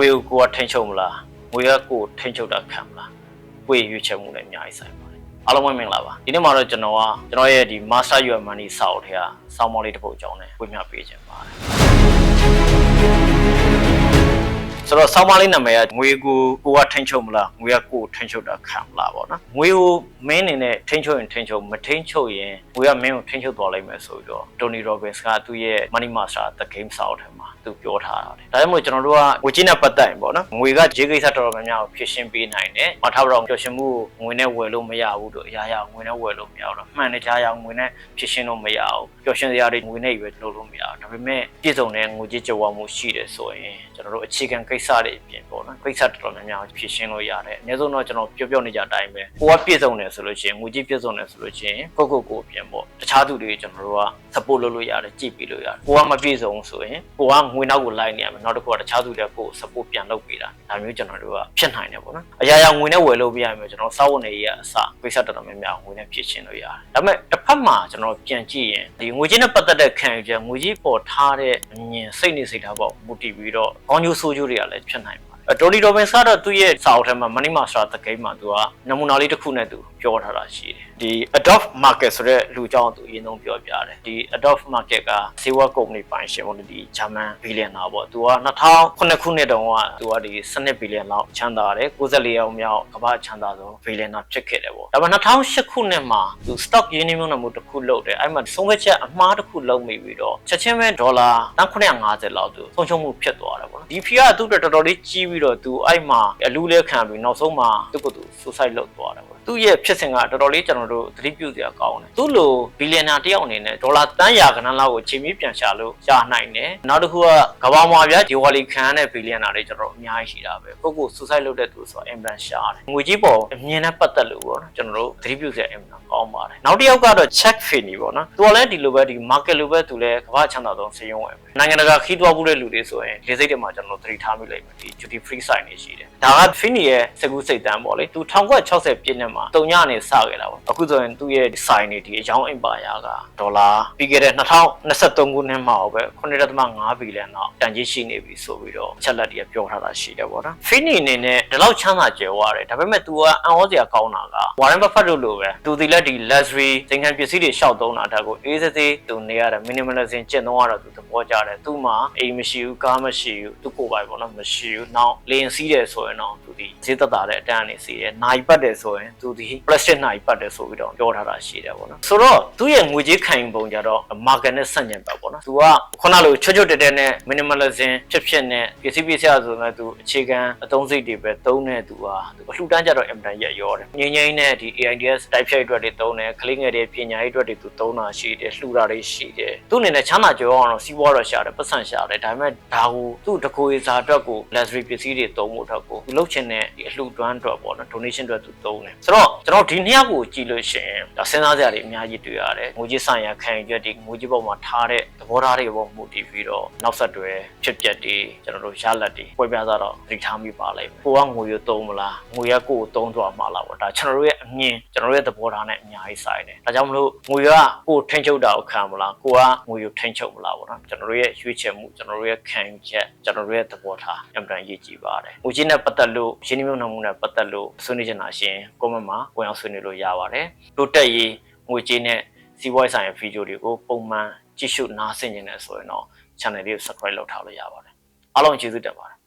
ငွေကိုကိုကထိန်းချုပ်မလားငွေကကိုထိန်းချုပ်တာခံမလားကိုယ့်ရဲ့ရွေးချယ်မှုနဲ့အများကြီးဆိုင်ပါတယ်အားလုံးပဲမင်္ဂလာပါဒီနေ့မှာတော့ကျွန်တော်ကကျွန်တော်ရဲ့ဒီ Master Your Money စာအုပ်ထဲကစောင်းမောင်းလေးတစ်ပုဒ်အကြောင်းနဲ့ဝေမျှပေးခြင်းပါတယ်ဆိုတော့ဆောင်းမလေးနာမည်ကငွေကိုကိုကထိန်းချုပ်မလားငွေကကိုထိန်းချုပ်တာခံမလားပေါ့နော်ငွေကိုမင်းအနေနဲ့ထိန်းချုပ်ရင်ထိန်းချုပ်မထိန်းချုပ်ရင်ငွေကမင်းကိုထိန်းချုပ်သွားလိမ့်မယ်ဆိုပြီးတော့ Tony Robbins ကသူ့ရဲ့ Money Master The Game စာအုပ်ထဲမှာ သူပြောထားတာတယ်ဒါကြောင့်မို့ကျွန်တော်တို့ကငွေကြေးနဲ့ပတ်သက်ရင်ပေါ့နော်ငွေကခြေကိစ္စတော်တော်များများကိုဖြစ်ရှင်းပေးနိုင်တယ်မထားတော့ပျော်ရွှင်မှုကိုငွေနဲ့ဝယ်လို့မရဘူးတို့အရာရာငွေနဲ့ဝယ်လို့မရဘူးတော့မှန်တယ်ကြားရငွေနဲ့ဖြစ်ရှင်းလို့မရဘူးပျော်ရွှင်စရာတွေငွေနဲ့ရွယ်လို့လို့မရဘူးဒါပေမဲ့ပြည့်စုံတဲ့ငွေကြေးကြွယ်ဝမှုရှိတယ်ဆိုရင်ကျွန်တော်တို့အခြေခံကိစ္စတွေအပြင်ပေါ့နော်ကိစ္စတော်တော်များများဖြည့်ရှင်းလို့ရတယ်အနည်းဆုံးတော့ကျွန်တော်ပြောပြောနေကြအတိုင်းပဲကိုကပြည့်စုံတယ်ဆိုလို့ရှိရင်ငွေကြေးပြည့်စုံတယ်ဆိုလို့ရှိရင်ကိုကိုကိုအပြင်ပေါ့တခြားသူတွေကျွန်တော်တို့က support လုပ်လို့ရတယ်ကြည့်ပြီးလို့ရတယ်ကိုကမပြည့်စုံဆိုရင်ကိုကငွေနောက်ကိုလိုက်နေရမယ်နောက်တစ်ခုကတခြားသူတွေကို support ပြန်လုပ်ပေးတာဒါမျိုးကျွန်တော်တို့ကဖြစ်နိုင်တယ်ပေါ့နော်အရာရာငွေနဲ့ဝယ်လို့ပြရမယ်ကျွန်တော်စောက်ဝင်နေရအစကိစ္စတော်တော်များများငွေနဲ့ဖြည့်ရှင်းလို့ရတယ်ဒါပေမဲ့တစ်ဖက်မှာကျွန်တော်ပြန်ကြည့်ရင်ဒီငွေကြေးနဲ့ပတ်သက်တဲ့ခံယူချက်ငွေကြေးပေါ်ထားတဲ့အမြင်စိတ်နေစိတ်ထားပေါ့မူတည်ပြီးတော့ကောင်းကျိုးဆိုးကျိုးတွေကလည်းဖြစ်နိုင်ပါ တယ်တိုလီရိုဘင်စ်ကတော့သူ့ရဲ့စာအုပ်ထဲမှာ Money Master တကိန်းမှာသူကနမူနာလေးတစ်ခုနဲ့သူပြောထားတာရှိတယ်ဒီ Adopt Market ဆိုတဲ့လူကြောင့်သူအရင်ဆုံးပြောပြတယ်ဒီ Adopt Market ကစေဝါကုမ္ပဏီပိုင်ရှင်ပေါ့လေဒီဂျာမန်ဘီလီယံနာပေါ့သူက2009ခုနှစ်တုန်းကသူကဒီ12ဘီလီယံလောက်ချမ်းသာတယ်94ရောက်မြောက်ကမ္ဘာချမ်းသာဆုံးဘီလီယံနာဖြစ်ခဲ့တယ်ပေါ့ဒါပေမဲ့2008ခုနှစ်မှာသူ stock ရင်းနှီးမြှုပ်နှံမှုတစ်ခုလုပ်တယ်အဲ့မှာဆုံးဖြတ်ချက်အမှားတစ်ခုလုပ်မိပြီးတော့ချက်ချင်းပဲဒေါ်လာ1950လောက်သူဆုံးရှုံးမှုဖြစ်သွားတယ်ပေါ့နော်ဒီဖီကသူ့အတွက်တော်တော်လေးကြီးပြီးတော့သူအဲ့မှာအလူလဲခံပြီးနောက်ဆုံးမှာသူ့ကိုယ်သူ suicide လုပ်သွားတယ်ပေါ့ သူ့ရဲ့ဖြစ်စဉ်ကတော်တော်လေးကျွန်တော်တို့သတိပြုစရာကောင်းတယ်သူ့လိုဘီလီယံနာတယောက်အနေနဲ့ဒေါ်လာတန်းရာခဏလောက်ကိုချိန်ပြီးပြန်ရှာလို့ရနိုင်တယ်နောက်တစ်ခုကကဘာမှာပြဒီဝါလီခံရတဲ့ဘီလီယံနာတွေကျွန်တော်တို့အများကြီးရှိတာပဲကိုယ့်ကိုယ် suicide လုပ်တဲ့သူဆိုတော့အင်ဗန်ရှားတယ်ငွေကြီးပေါ်အမြင်နဲ့ပတ်သက်လို့ပေါ့နော်ကျွန်တော်တို့သတိပြုစရာအင်ဗန်ကောင်းပါတယ်နောက်တစ်ယောက်ကတော့ check fini ပေါ့နော်သူကလည်းဒီလိုပဲဒီ market လိုပဲသူလည်းကမ္ဘာချမ်းသာဆုံးစည်ရုံးဝင်ပဲနိုင်ငံတကာခီးသွားမှုတဲ့လူတွေဆိုရင်လေစိတ်တွေမှာကျွန်တော်တို့သတိထားမိလိုက်မယ်ဒီ duty free site တွေရှိတယ်ဒါက fini ရဲ့စကူးစိတ်တန်းပေါ့လေသူ1960ပြည့်နှစ်မှာတုံညနေစခဲ့တာပေါ့အခုဆိုရင်သူ့ရဲ့ sign တွေဒီအကြောင်းအင်ပါယာကဒေါ်လာပြီးခဲ့တဲ့2023ခုနှစ်မှာပဲ9.5ဘီလီယံတော့တန်ကြီးရှိနေပြီဆိုပြီးတော့ချက်လက်တွေကပြောထားတာရှိတယ်ပေါ့နော် fini အနေနဲ့ဒီလောက်ချမ်းသာကြွယ်ဝတယ်ဒါပေမဲ့ तू ကအံ့ဩစရာကောင်းတာက Warren Buffett တို့လိုပဲသူဒီလက်ဒီ luxury သင်္ကန်းပစ္စည်းတွေရှောက်သုံးတာဒါကိုအေးစေးစေးသူနေရတဲ့ minimalism ကျင့်သုံးရတော့သူသဘောကျတယ်သူ့မှာအိမ်မရှိဘူးကားမရှိဘူးသူ့ကိုယ်ပိုင်ပေါ့နော်မရှိဘူးနောက်လေရင်စီးတယ်ဆိုရင်တော့သူ ဒီဈေးသက်သာတဲ့အတန်းအနေစီးတယ်နိုင်ပတ်တယ်ဆိုရင်သူဒီ plastic နိုင်ပတ်တယ်ဆိုပြီးတော့ပြောထားတာရှိတယ်ပေါ့နော်ဆိုတော့သူ့ရဲ့ငွေကြေးခံယူပုံကြတော့ market နဲ့ဆန့်ကျင်ဘက်ပေါ့နော်သူကခုနလိုချွတ်ချွတ်တက်တက်နဲ့ minimalism ဖြစ်ဖြစ်နဲ့ပစ္စည်းပစ္စည်းဆိုရင်သူအခြေခံအသုံးစိတ်တွေပဲသုံးတဲ့သူဟာသူအလှူဒန်းကြတော့အင်တန်ရက်ရောတယ်ငင်းငင်းနဲ့ဒီ AIDS တိုက်ဖြတ်အတွက်တွေသုံးတယ်ကလေးငယ်တွေပညာရေးအတွက်တွေသူသုံးတာရှိတယ်လှူတာတွေရှိတယ်သူ့အနေနဲ့ချမ်းသာကြွယ်အောင်တော့စီးပွားတော့ရှာတယ်ပတ်စံရှာတယ်ဒါပေမဲ့ဒါကိုသူ့တကိုယ်စားအတွက်ကို luxury ပစ္စည်းတွေသုံးဖို့အတွက်ကိုသူလုပ်ချင်တဲ့ဒီအလှူဒန်းအတွက်ပေါ့နော် donation အတွက်သူသုံးတယ်ဆိုတော့ကျွန်တော်ဒီနှစ်ယောက်ကိုကြည့်လို့ရှိရင်ဒါစဉ်းစားစရာတွေအများကြီးတွေ့ရတယ်ငွေကြေးဆိုင်ရာခံယူချက်တွေငွေကြေးပေါ်မှာထားတဲ့သဘောထားတွေပေါ်မူတည်ပြီးတော့နောက်ဆက်တွဲဖြစ်ပျက်တွေကျွန်တော်တို့ရလက်တွေပွဲပြစားတော့သတိထားမိပါလိမ့်မယ်ကိုကငွေကိုသုံးမလားငွေကကိုယ်ကိုသုံးသွားမှာလားပေါ့ဒါကျွန်တော်တို့ရဲ့အမြင်ကျွန်တော်တို့ရဲ့သဘောထားနဲ့အများကြီးဆိုင်တယ်ဒါကြောင့်မလို့ငွေကကိုယ်ထိန်းချုပ်တာကိုခံမလားကိုကငွေကိုထိန်းချုပ်မလားပေါ့နော်ကျွန်တော်တို့ရဲ့ရွေးချယ်မှုကျွန်တော်တို့ရဲ့ခံယူချက်ကျွန်တော်တို့ရဲ့သဘောထားအမှန်တန်ရေးကြည့်ပါတယ်ငွေကြေးနဲ့ပတ်သက်လို့ရင်းနှီးမြှုပ်နှံမှုနဲ့ပတ်သက်လို့ဆွေးနွေးချင်တာရှင် comment မှာဝင်အောင်ဆွေးနွေးလို့ရပါတယ်တိုးတက်ရေးငွေကြေးနဲ့စီးပွားရေးဆိုင်ရာဗီဒီယိုတွေကိုပုံမှန်ကြည့်ရှုနားဆင်နေတယ်ဆိုရင်တော့ channel လေးကို subscribe လုပ်ထားလို့ရပါတယ်အားလုံးကျေးဇူးတင်ပါတယ်